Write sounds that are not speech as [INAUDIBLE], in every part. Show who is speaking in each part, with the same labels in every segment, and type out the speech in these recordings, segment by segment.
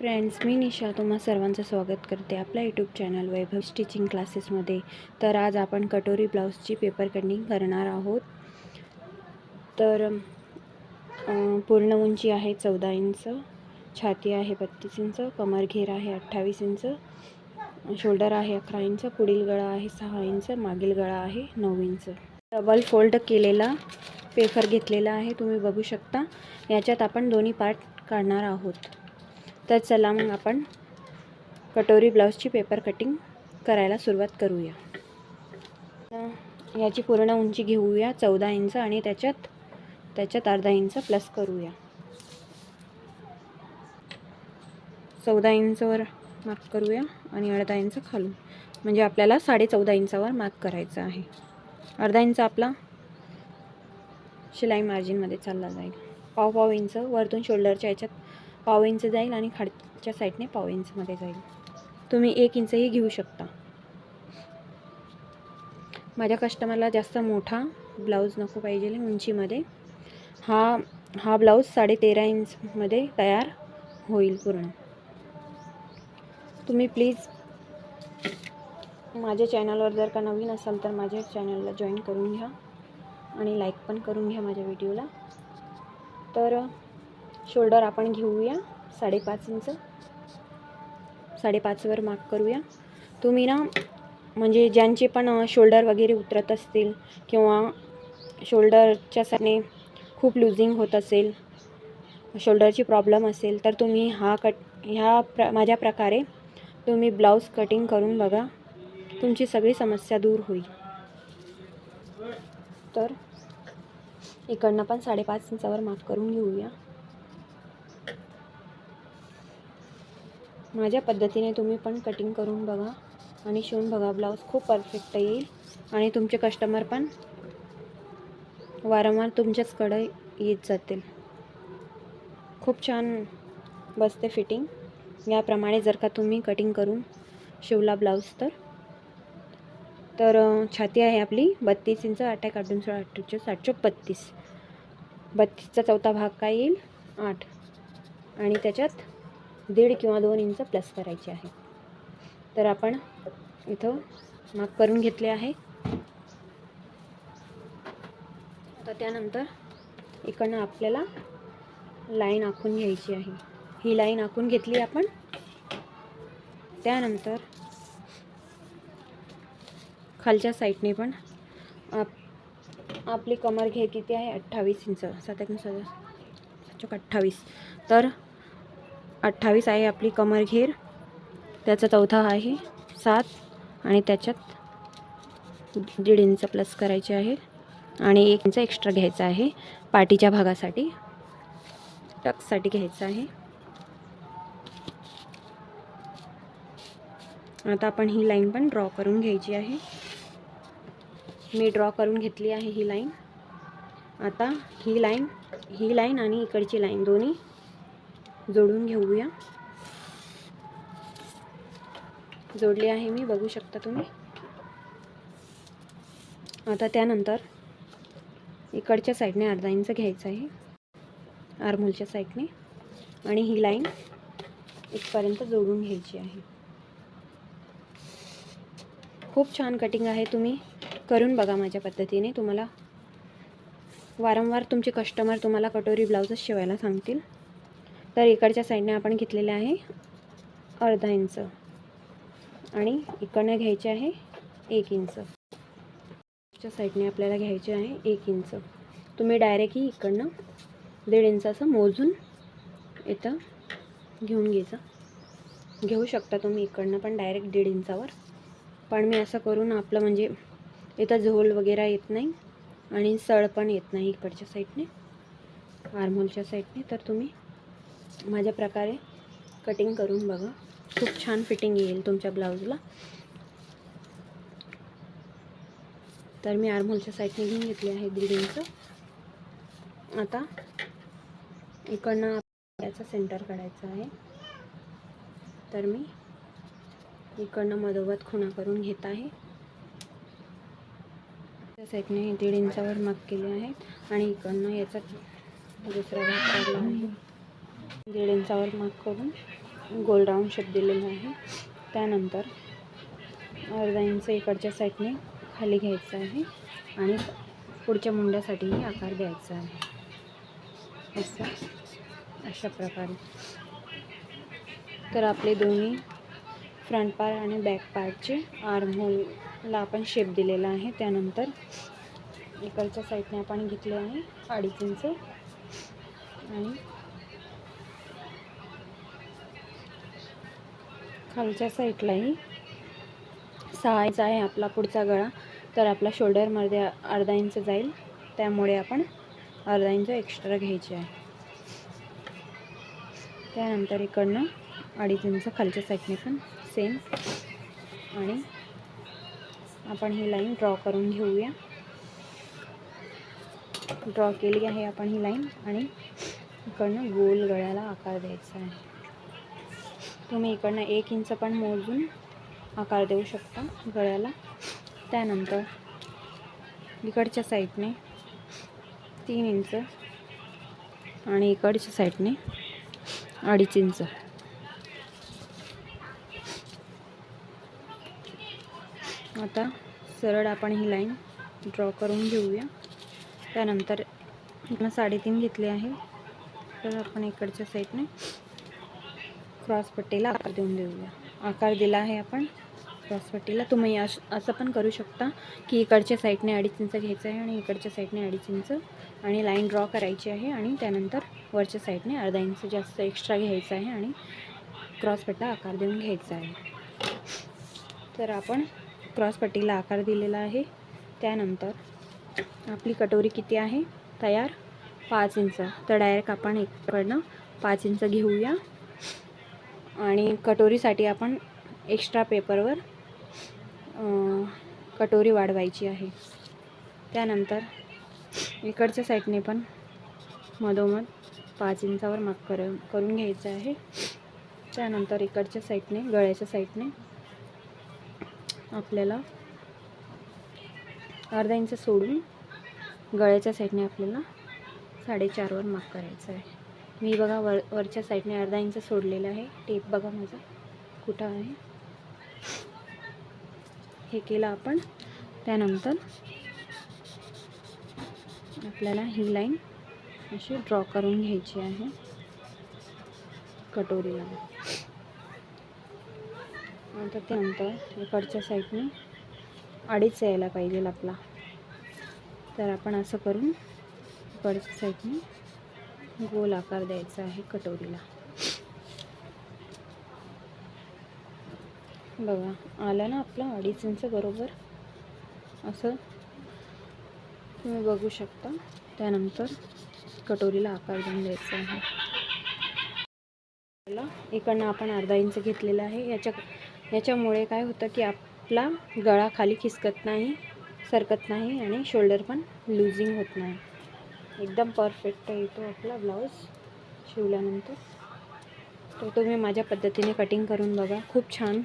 Speaker 1: Friends मी निशा तुम्हा सर्वांचं स्वागत करते आपल्या यूट्यूब चॅनल वैभव स्टिचिंग क्लासेसमध्ये तर आज आपण कटोरी ब्लाऊजची पेपर कटिंग करणार आहोत. तर पूर्ण उंची आहे चौदा इंच छाती आहे बत्तीस इंच कमर घेर आहे अठ्ठावीस इंच शोल्डर आहे अकरा इंच पुढील गळा आहे सहा इंच मागील गळा आहे नऊ इंच. डबल फोल्ड केलेला पेपर घेतलेला आहे तुम्ही बघू शकता. याच्यात आपण दोन्ही पार्ट काढणार आहोत. तर चला मग आपण कटोरी ब्लाऊजची पेपर कटिंग करायला सुरुवात करूया. याची पूर्ण उंची घेऊया चौदा इंच आणि त्याच्यात त्याच्यात अर्धा इंच प्लस करूया. चौदा इंचवर मार्क करूया आणि अर्धा इंच खालून. म्हणजे आपल्याला साडे चौदा इंचावर मार्क करायचं आहे. अर्धा इंच आपला शिलाई मार्जिनमध्ये चालला जाईल. पाव पाव इंच वरतून शोल्डरच्या याच्यात पाव इंच जाईल आणि खाडच्या साईडने पाव इंचमध्ये जाईल. तुम्ही एक इंचही घेऊ शकता. माझ्या कस्टमरला जास्त मोठा ब्लाऊज नको पाहिजे उंचीमध्ये. हा हा ब्लाऊज साडे तेरा इंचमध्ये तयार होईल पूर्ण. तुम्ही प्लीज माझ्या चॅनलवर जर का नवीन असाल तर माझ्या चॅनलला जॉईन करून घ्या आणि लाईक पण करून घ्या माझ्या व्हिडिओला. तर शोल्डर आपण घेऊया. साडेपाच इंच. साडेपाचवर मार्क करूया. तुम्ही ना म्हणजे ज्यांचे पण शोल्डर वगैरे उतरत असतील किंवा शोल्डरच्या साने खूप लुझिंग होत असेल शोल्डरची प्रॉब्लेम असेल तर तुम्ही हा कट ह्या प्र माझ्या प्रकारे तुम्ही ब्लाऊज कटिंग करून बघा. तुमची सगळी समस्या दूर होईल. तर इकडनं पण साडेपाच इंचावर माफ करून घेऊया. माझ्या पद्धतीने तुम्ही पण कटिंग करून बघा. आणि शिवून बघा ब्लाऊज खूप परफेक्ट येईल. आणि तुमचे कस्टमर पण वारंवार तुमच्याचकडे येत जातील. खूप छान बसते फिटिंग याप्रमाणे जर का तुम्ही कटिंग करून शिवला ब्लाऊज तर. तर छाती आहे आपली बत्तीस इंच अटॅक काढून सोळा अठ्ठेचाळीस साठ चोक बत्तीस बत्तीसचा चौथा भाग काय येईल? आठ. आणि त्याच्यात दीड किंवा दोन इंच प्लस करायचे आहे. तर आपण इथं माप करून घेतले आहे. आता त्यानंतर इकडनं आपल्याला लाईन आखून घ्यायची आहे. ही लाईन आखून घेतली आपण. त्यानंतर खालच्या साईडने पण आप आपली कमर घे किती आहे अठ्ठावीस इंच. सात एक सदस चौक अठ्ठावीस. तर अठ्ठावीस आहे आपली कमर घेर. त्याचा चौथा आहे सात आणि त्याच्यात दीड इंच प्लस करायचे आहे. आणि एक इंच एक्स्ट्रा घ्यायचा आहे. पाठीच्या भागासाठी टक्ससाठी घ्यायचं आहे. आता आपण ही लाईन पण ड्रॉ करून घ्यायची आहे. मी ड्रॉ करून घेतली आहे ही लाईन आता ही लाईन ही लाईन आणि इकडची लाईन दोन्ही जोडून घेऊया. जोडली आहे मी बघू शकता तुम्ही. आता त्यानंतर इकडच्या साईडने अर्धा इंच घ्यायचं आहे. आरमोलच्या साईडने. आणि ही लाईन इथपर्यंत जोडून घ्यायची आहे. खूप छान कटिंग आहे तुम्ही. करून बघा माझ्या पद्धतीने. तुम्हाला वारंवार तुमचे कस्टमर तुम्हाला कटोरी ब्लाऊजच शिवायला सांगतील. तर इकडच्या साईडने आपण घेतलेले आहे अर्धा इंच. आणि इकडनं घ्यायचे आहे एक इंच. च्या साईडने आपल्याला घ्यायचे आहे एक इंच. तुम्ही डायरेक्टही इकडनं दीड इंच मोजून इथं घेऊन घ्यायचं. घेऊ शकता तुम्ही इकडनं पण डायरेक्ट दीड इंचावर. पण मी असं करून आपलं म्हणजे इथं झोल वगैरे येत नाही आणि सळ पण येत नाही इकडच्या साईडने. आरमोलच्या साईडने. तर तुम्ही माझ्या प्रकारे कटिंग करून बघा. खूप छान फिटिंग येईल तुमच्या ब्लाऊजला तर मी आर्मोलच्या साईडने घेऊन घेतली आहे दीड इंच आता इकडनं याचा सेंटर काढायचा आहे. तर मी इकडनं मधोमध खुणा करून घेत आहे. त्या साईडने दीड इंचावर मार्क केले आहे आणि इकडनं याचा दुसरा भाग काढला आहे. दीड इंचावर मार्क करून गोल राऊंड शेप दिलेला आहे. त्यानंतर अर्धा इंच इकडच्या साईडने खाली घ्यायचं आहे आणि पुढच्या मुंड्यासाठीही आकार द्यायचा आहे. असं अशा प्रकारे. तर आपले दोन्ही फ्रंट पार्ट आणि बॅक पार्टचे आर्महोलला आपण शेप दिलेला आहे. त्यानंतर इकडच्या साईडने आपण घेतले आहे अडीच इंच आणि खालच्या साईडलाही सहा इंच आहे आपला पुढचा गळा. तर आपला शोल्डरमध्ये अर्धा इंच जाईल. त्यामुळे आपण अर्धा इंच एक्स्ट्रा घ्यायचे आहे. त्यानंतर इकडनं अडीच इंच खालच्या साईडने पण सेम आणि आपण ही लाईन ड्रॉ करून घेऊया. ड्रॉ केली आहे आपण ही लाईन आणि इकडनं गोल गळ्याला आकार द्यायचा आहे. तुम्ही इकडनं एक इंच पण मोजून आकार देऊ शकता गळ्याला. त्यानंतर इकडच्या साईडने तीन इंच आणि इकडच्या साईडने अडीच इंच. आता सरळ आपण ही लाईन ड्रॉ करून घेऊया. त्यानंतर साडेतीन घेतले आहे. तर आपण इकडच्या साईडने क्रॉसपट्टीला आकार देऊन देऊया. आकार दिला आहे आपण क्रॉसपट्टीला. तुम्ही अश असं पण करू शकता की इकडच्या साईडने अडीच इंच घ्यायचं आहे आणि इकडच्या साईडने अडीच इंच आणि लाईन ड्रॉ करायची आहे आणि त्यानंतर वरच्या साईडने अर्धा इंच जास्त एक्स्ट्रा घ्यायचं आहे आणि क्रॉसपट्टा आकार देऊन घ्यायचा आहे. तर आपण क्रॉसपट्टीला आकार दिलेला आहे. त्यानंतर आपली कटोरी किती आहे? तयार? पाच इंच. तर डायरेक्ट आपण इकडनं पाच इंच घेऊया. आणि कटोरीसाठी आपण एक्स्ट्रा पेपरवर कटोरी वाढवायची आहे. त्यानंतर इकडच्या साईडने पण मधोमध पाच इंचावर माग कर करून घ्यायचं आहे. त्यानंतर इकडच्या साईडने गळ्याच्या साईडने आपल्याला अर्धा इंच सोडून गळ्याच्या साईडने आपल्याला साडेचारवर माग करायचं आहे. मी बघा वर वरच्या साईडने अर्धा इंच सोडलेलं आहे. टेप बघा माझा. कुठं आहे? हे केलं आपण. त्यानंतर आपल्याला ही लाईन अशी ड्रॉ करून घ्यायची आहे. कटोरीला. आता त्यानंतर इकडच्या साईडने अडीच यायला पाहिजे आपला. तर आपण असं करून इकडच्या साईडने गोल आकार द्यायचा आहे कटोरीला. बघा आला ना आपला अडीच इंच बरोबर? असं तुम्ही बघू शकता. त्यानंतर कटोरीला आकार देऊन द्यायचा आहे. इकडनं आपण अर्धा इंच घेतलेला आहे. याच्या याच्यामुळे काय होतं की आपला गळा खाली खिसकत नाही सरकत नाही आणि शोल्डर पण लूजिंग होत नाही. एकदम परफेक्ट येतो आपला ब्लाऊज शिवल्यानंतर. तर तुम्ही माझ्या पद्धतीने कटिंग करून बघा. खूप छान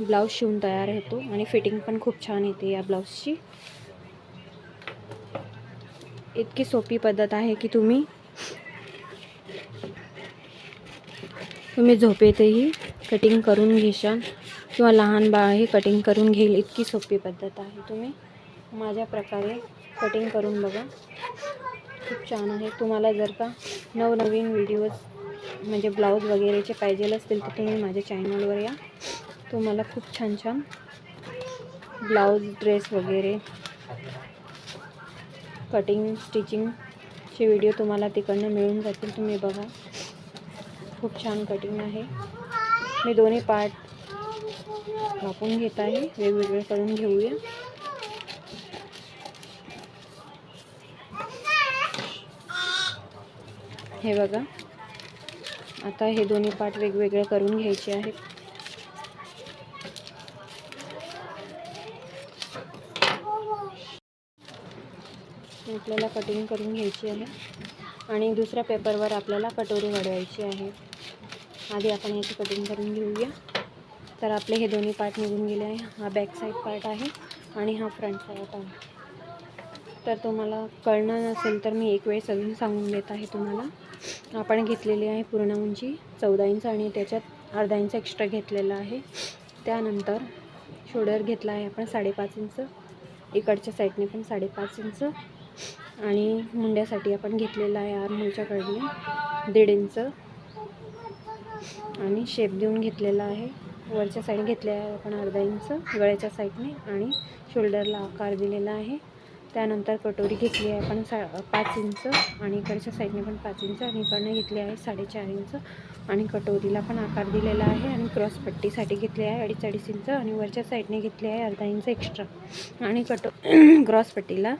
Speaker 1: ब्लाऊज शिवून तयार होतो आणि फिटिंग पण खूप छान येते या ब्लाऊजची इतकी सोपी पद्धत आहे की तुम्ही तुम्ही झोपेतही कटिंग करून घेशाल किंवा लहान बाळ हे कटिंग करून घेईल. इतकी सोपी पद्धत आहे तुम्ही. माझ्या प्रकारे कटिंग करून बघा. खूप छान आहे. तुम्हाला जर का नवनवीन व्हिडिओज म्हणजे ब्लाऊज वगैरेचे पाहिजेल असतील तर तुम्ही माझ्या चॅनलवर या. तुम्हाला खूप छान छान ब्लाऊज ड्रेस वगैरे कटिंग स्टिचिंगचे व्हिडिओ तुम्हाला तिकडनं मिळून जातील. तुम्ही बघा. खूप छान कटिंग आहे. मी दोन्ही पार्ट कापून घेत आहे. वेगवेगळे करून घेऊया. हे बघा. आता हे दोन्ही पार्ट वेगवेगळे करून घ्यायचे आहेत. आपल्याला कटिंग करून घ्यायची आहे. आणि दुसऱ्या पेपरवर आपल्याला कटोरी वाढवायची आहे. आधी आपण याची कटिंग करून घेऊया. तर आपले हे दोन्ही पार्ट निघून गेले आहे. हा बॅक साईड पार्ट आहे आणि हा फ्रंट पार्ट आहे. तर तुम्हाला कळणार नसेल तर मी एक वेळेस अजून सांगून देत आहे तुम्हाला. आपण घेतलेली आहे पूर्ण उंची चौदा इंच आणि त्याच्यात अर्धा इंच एक्स्ट्रा घेतलेला आहे. त्यानंतर शोल्डर घेतला आहे आपण साडेपाच इंच. इकडच्या साईडने पण साडेपाच इंच. आणि मुंड्यासाठी आपण घेतलेला आहे आरमोलच्याकडनं दीड इंच. आणि शेप देऊन घेतलेला आहे. वरच्या साईड घेतले आहे आपण अर्धा इंच गळ्याच्या साईडने आणि शोल्डरला आकार दिलेला आहे. त्यानंतर कटोरी घेतली आहे आपण सा पाच इंच आणि इकडच्या साईडने पण पाच इंच आणि इकडनं घेतली आहे साडेचार इंच. आणि कटोरीला पण आकार दिलेला आहे आणि क्रॉस पट्टीसाठी घेतली आहे अडीच अडीच इंच आणि वरच्या साईडने घेतली आहे अर्धा इंच एक्स्ट्रा. आणि कटो [CLEARS THROAT] क्रॉस पट्टीला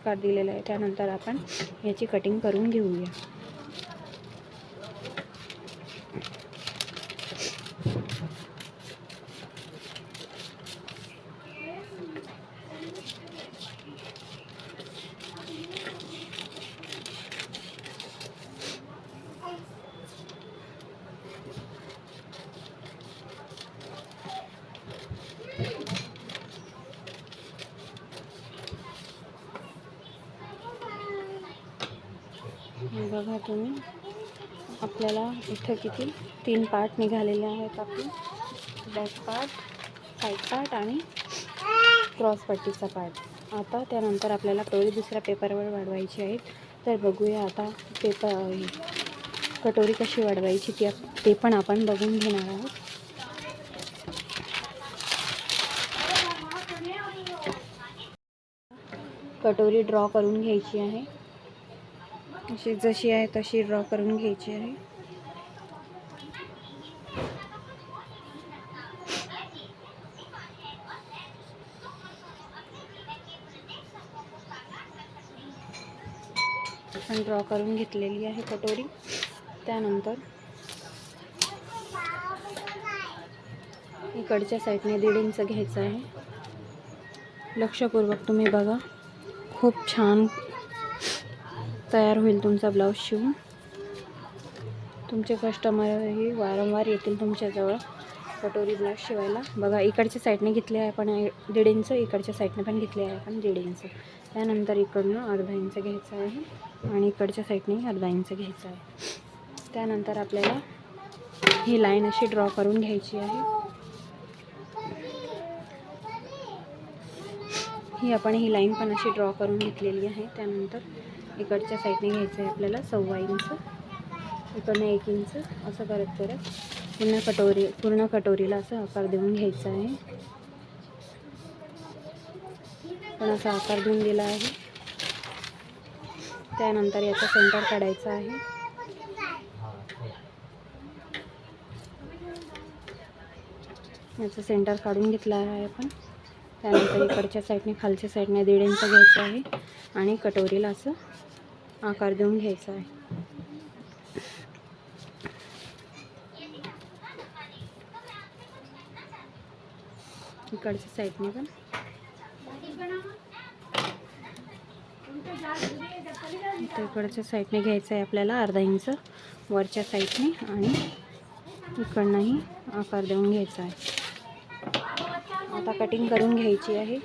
Speaker 1: आकार दिलेला आहे. त्यानंतर आपण याची कटिंग करून घेऊया. बघा तुम्ही. आपल्याला इथं किती? तीन पार्ट निघालेले आहेत आपले. बॅक पार्ट साईड पार्ट आणि क्रॉस पट्टीचा पार्ट. आता त्यानंतर आपल्याला कटोरी दुसऱ्या पेपरवर वाढवायची आहे. तर बघूया आता पेपर कटोरी कशी वाढवायची ती ते पण आपण बघून घेणार आहोत. कटोरी ड्रॉ करून घ्यायची आहे. अशी जशी आहे तशी ड्रॉ करून घ्यायची आहे. आपण ड्रॉ करून घेतलेली आहे कटोरी. त्यानंतर इकडच्या साईडने दीड इंच घ्यायचं आहे. लक्षपूर्वक तुम्ही बघा. खूप छान तयार होईल तुमचा ब्लाऊज शिवून. तुमचे कस्टमरही वारंवार येतील तुमच्याजवळ कटोरी ब्लाऊज शिवायला. बघा इकडच्या साईडने घेतले आहे आपण दीड इंच इकडच्या साईडने पण घेतले आहे आपण दीड इंच. त्यानंतर इकडनं अर्धा इंच घ्यायचं आहे आणि इकडच्या साईडने अर्धा इंच घ्यायचं आहे. त्यानंतर आपल्याला ही लाईन अशी ड्रॉ करून घ्यायची आहे. ही आपण ही लाईन पण अशी ड्रॉ करून घेतलेली आहे. त्यानंतर इकडच्या साईडने घ्यायचं आहे आपल्याला सव्वा इंच इकडनं एक इंच असं करत करत पूर्ण कटोरी पूर्ण कटोरीला असं आकार देऊन घ्यायचा आहे. पण असा आकार देऊन दिला आहे. त्यानंतर याचा सेंटर काढायचा आहे. याचं सेंटर काढून घेतला आहे आपण. त्यानंतर इकडच्या साईडने खालच्या साईडने दीड इंच घ्यायचं आहे आणि कटोरीला असं आकार देऊन घ्यायचा आहे. इकडच्या साईडने पण. इकडच्या साईडने घ्यायचं आहे आपल्याला अर्धा इंच. वरच्या साईडने आणि इकडनंही आकार देऊन घ्यायचा आहे. आता कटिंग करून घ्यायची आहे.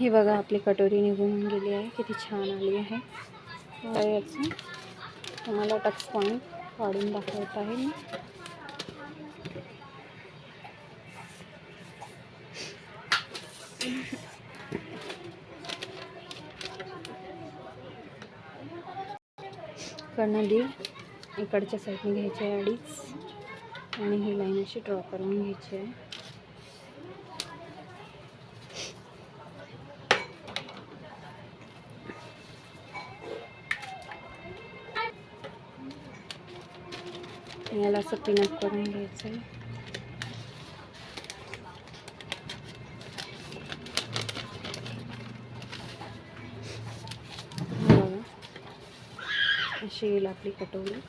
Speaker 1: हे बघा आपली कटोरी निघून गेली आहे. किती छान आली आहे. याचं तुम्हाला टक्स पॉईंट काढून दाखवत आहे मी. कडनं दीड इकडच्या साईडने घ्यायची आहे अडीच आणि ही लाईन अशी ड्रॉ करून घ्यायची आहे. याला असं पिनअप करून घ्यायचं आहे अशी येईल आपली कटोरी.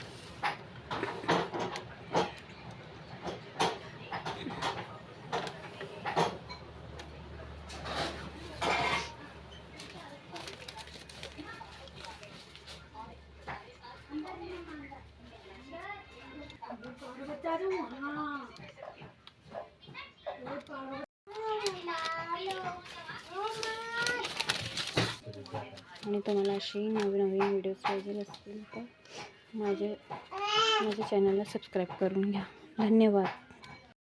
Speaker 1: आणि तुम्हाला अशी नवीन नवीन व्हिडिओज पाहिजे असतील तर माझे माझ्या चॅनलला सबस्क्राईब करून घ्या. धन्यवाद.